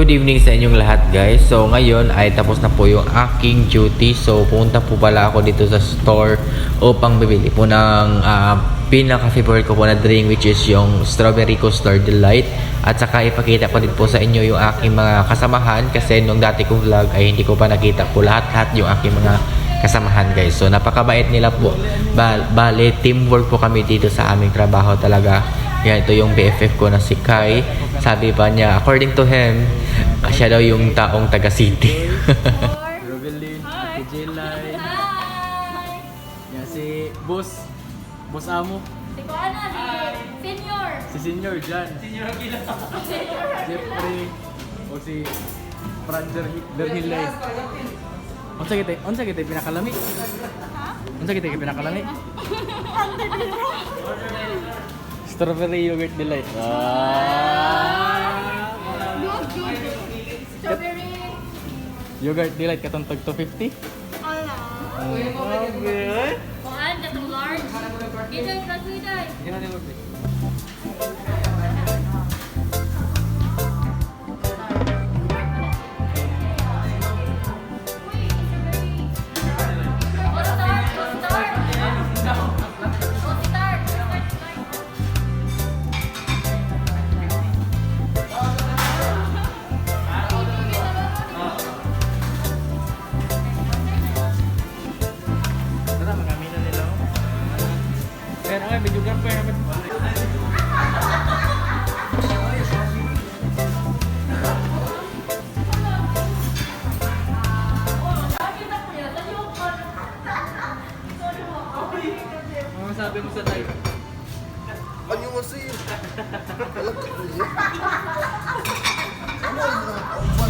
good evening sa inyong lahat guys. So ngayon ay tapos na po yung aking duty. So pumunta po pala ako dito sa store upang bibili po ng uh, pinaka-favorite ko po na drink which is yung Strawberry Coaster Delight. At saka ipakita ko din po sa inyo yung aking mga kasamahan kasi nung dati kong vlog ay hindi ko pa nakita po lahat-lahat yung aking mga kasamahan guys. So napakabait nila po. Ba bale, teamwork po kami dito sa aming trabaho talaga. Yan, ito yung BFF ko na si Kai. Sabi pa niya, according to him, siya daw yung taong taga city. Rogelin, Ate Jelay. Yan si Boss. Boss Amo. Si Kuana, si Senior. Si Senior Jan. Senior Aguila. Jeffrey. O si Franzer Berhilay. Unsa kita? Unsa kita pinakalami? Unsa kita pinakalami? Strawberry yogurt delight. Ah. Yogurt delight katong tag 250. Ala. Okay. Kuan, datong large. Giday, kagiday. Go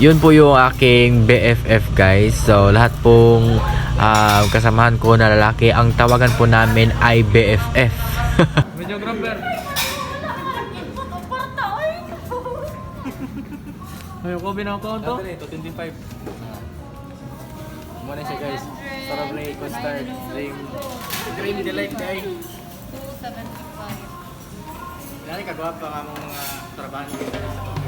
Yun po yung aking BFF guys. So lahat pong ah, kasamahan ko na lalaki, ang tawagan po namin ay BFF. Videographer. Ay, ko binakaw to? Ito, 25. Muna siya guys. Strawberry custard dream. Dream delight guys. 275. Dali kagwapa nga mong mga trabaho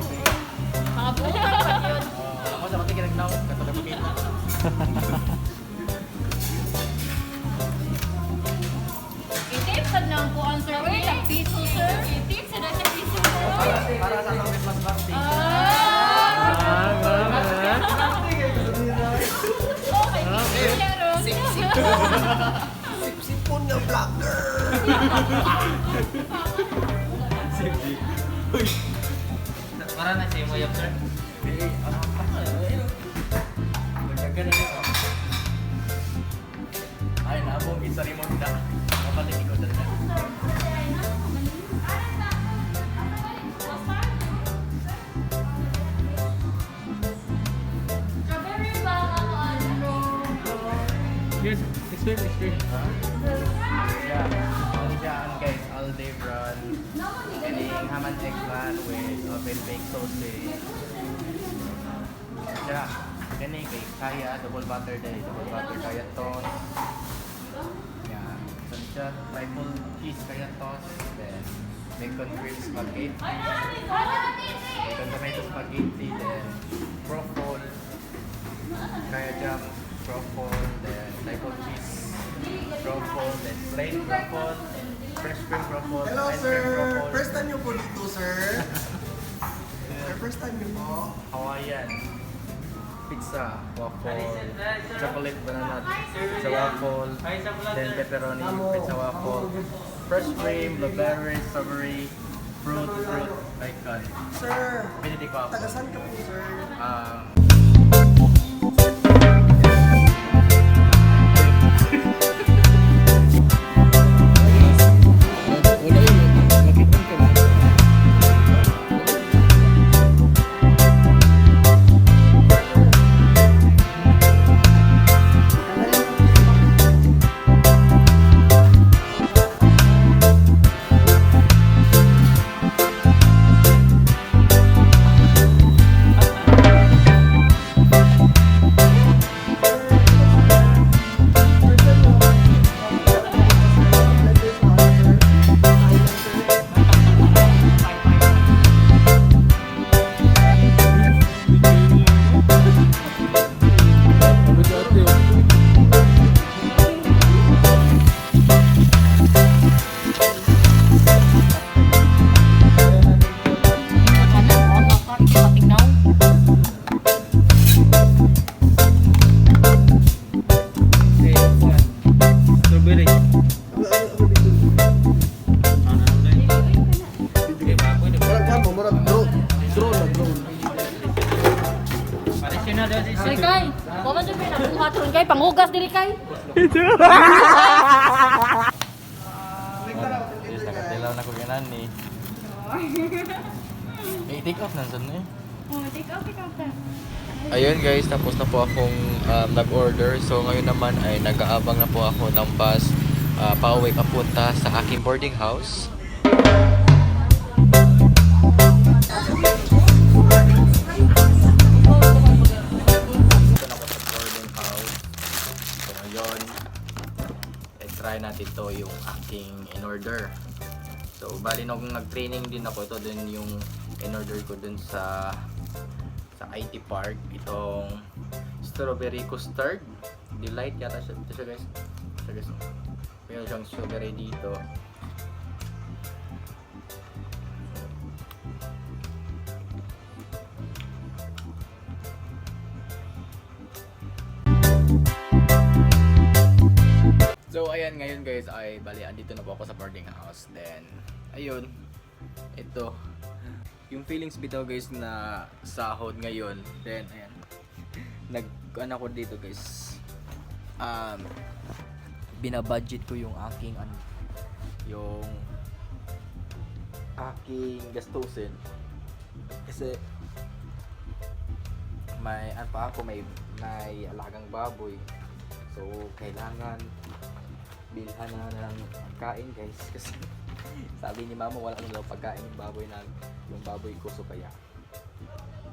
sa buka pa yun. Oh, ako sa pati kinagnaw, katulad mo kita. Itipsad na po ang sir. Wait, ang piso, sir. Itipsad na siya piso, sir. Para sa akong Christmas party. Ah! Grabe. Okay, piso siya ron. Sipsipon nga vlogger! Para na siya yung sir. Eh, ano pa? Magyaga na nito. Ay, nabong isa rin mo na. Kapatid ko dala. Strawberry ba ako ano? Yes, explain, explain. Yeah, run. Kining ham and egg man with oven baked sausage. Siya, kani kay kaya double butter day, double butter kaya toast. Yeah, so triple cheese kaya toast, then bacon grilled spaghetti, bacon tomato spaghetti, then truffle, kaya jam truffle, then triple cheese truffle, then plain truffle, fresh cream truffle, Hello sir! First time niyo po dito sir? Sir, first time niyo po? Hawaiian, pizza, waffle, chocolate banana pizza waffle, then pepperoni pizza waffle, fresh cream, blueberry, strawberry, fruit, fruit, icon. Sir, Benedict waffle. tagasan ka po sir? Um, man sabi na buhat ron kay panghugas diri kay. Yes, nakatilaw na ko ganan ni. Eh, take off na saan eh. Oh, take out, take out. Ayun guys, tapos na po akong um, nag-order. So ngayon naman ay nag-aabang na po ako ng bus uh, pauwi papunta sa aking boarding house. I-try natin to yung aking in-order. So bali nung nag-training din ako, ito din yung in-order ko dun sa sa IT Park. Itong strawberry custard. Delight yata siya ito siya guys. Ito siya guys. Meron siyang strawberry dito bali andito na po ako sa boarding house. Then ayun. Ito. Yung feelings bitaw guys na sahod ngayon. Then ayan. Nag ano ko dito guys. Um binabudget ko yung aking ano yung aking gastusin. Kasi may ano pa ako may may alagang baboy. So kailangan bilhan na ng kain guys. Kasi sabi ni mama wala na daw pagkain yung baboy na yung baboy ko so kaya.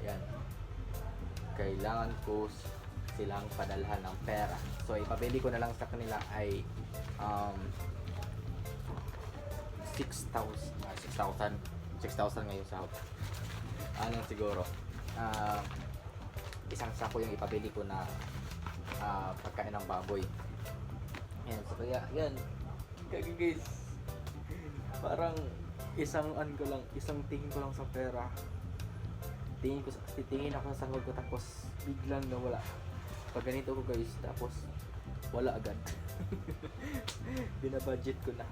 Yan kailangan ko silang padalhan ng pera. So ipabili ko na lang sa kanila ay um 6,000 ah, 6,000 6,000 ngayon sa ano siguro? Ah isang sako yung ipabili ko na ah, pagkain ng baboy yan so kaya yan. Kaya guys parang isang an ko lang isang tingin ko lang sa pera. Tingin ko titingin ako sa sahod ko tapos biglang nawala. Pag ganito ko guys tapos wala agad. Binabudget ko na.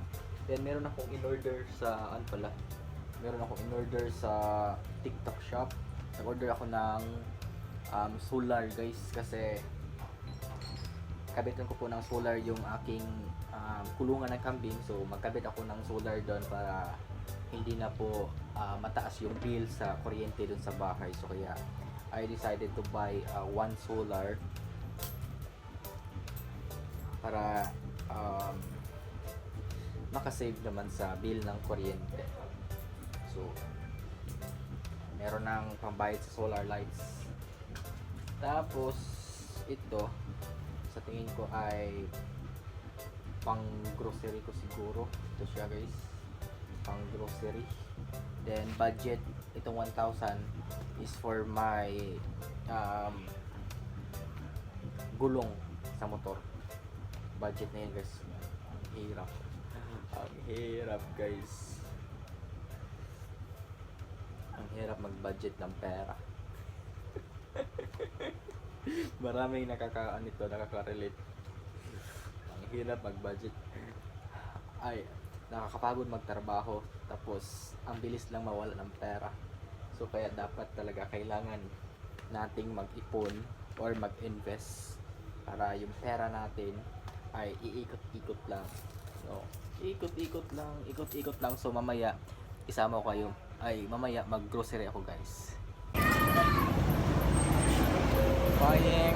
Then meron akong in order sa ano pala? Meron akong in order sa TikTok shop. Nag order ako ng um, solar guys kasi kabitan ko po ng solar yung aking um, kulungan ng kambing. So magkabit ako ng solar doon para hindi na po ah, mataas yung bill sa kuryente doon sa bahay. So kaya I decided to buy uh, one solar para um, makasave naman sa bill ng kuryente. So meron ng pambayad sa solar lights. Tapos ito sa tingin ko ay pang grocery ko siguro. Ito siya guys. Pang grocery then budget itong 1,000 is for my um, gulong sa motor. Budget na yun guys. Ang hirap. Ang hirap guys. Ang hirap mag budget ng pera maraming nakaka nito nakaka-relate. Ang hirap mag-budget. Ay nakakapagod magtrabaho tapos ang bilis lang mawala ng pera. So kaya dapat talaga kailangan nating mag-ipon or mag-invest para yung pera natin ay iikot-ikot lang. So ikot-ikot lang ikot-ikot lang. So mamaya isama ko kayo. Ay mamaya mag-grocery ako guys buying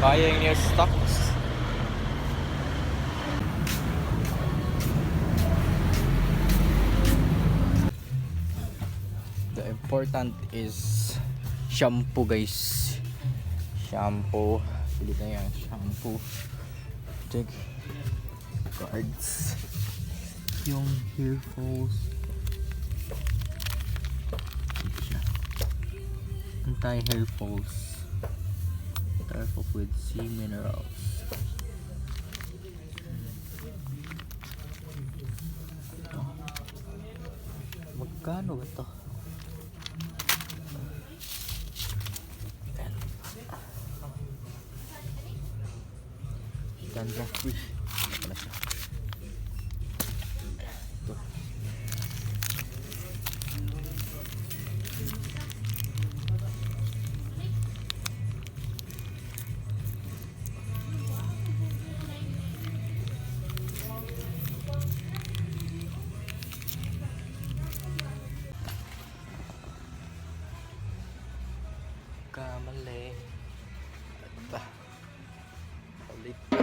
buying new stocks. The important is shampoo guys. Shampoo. Pilit na yan shampoo. Check cards yung hair falls Ito siya anti hair falls Careful with sea minerals Ito. magkano ba to? Ayan na siya. Ito. Kamali. Ano ba? Ah, ulit.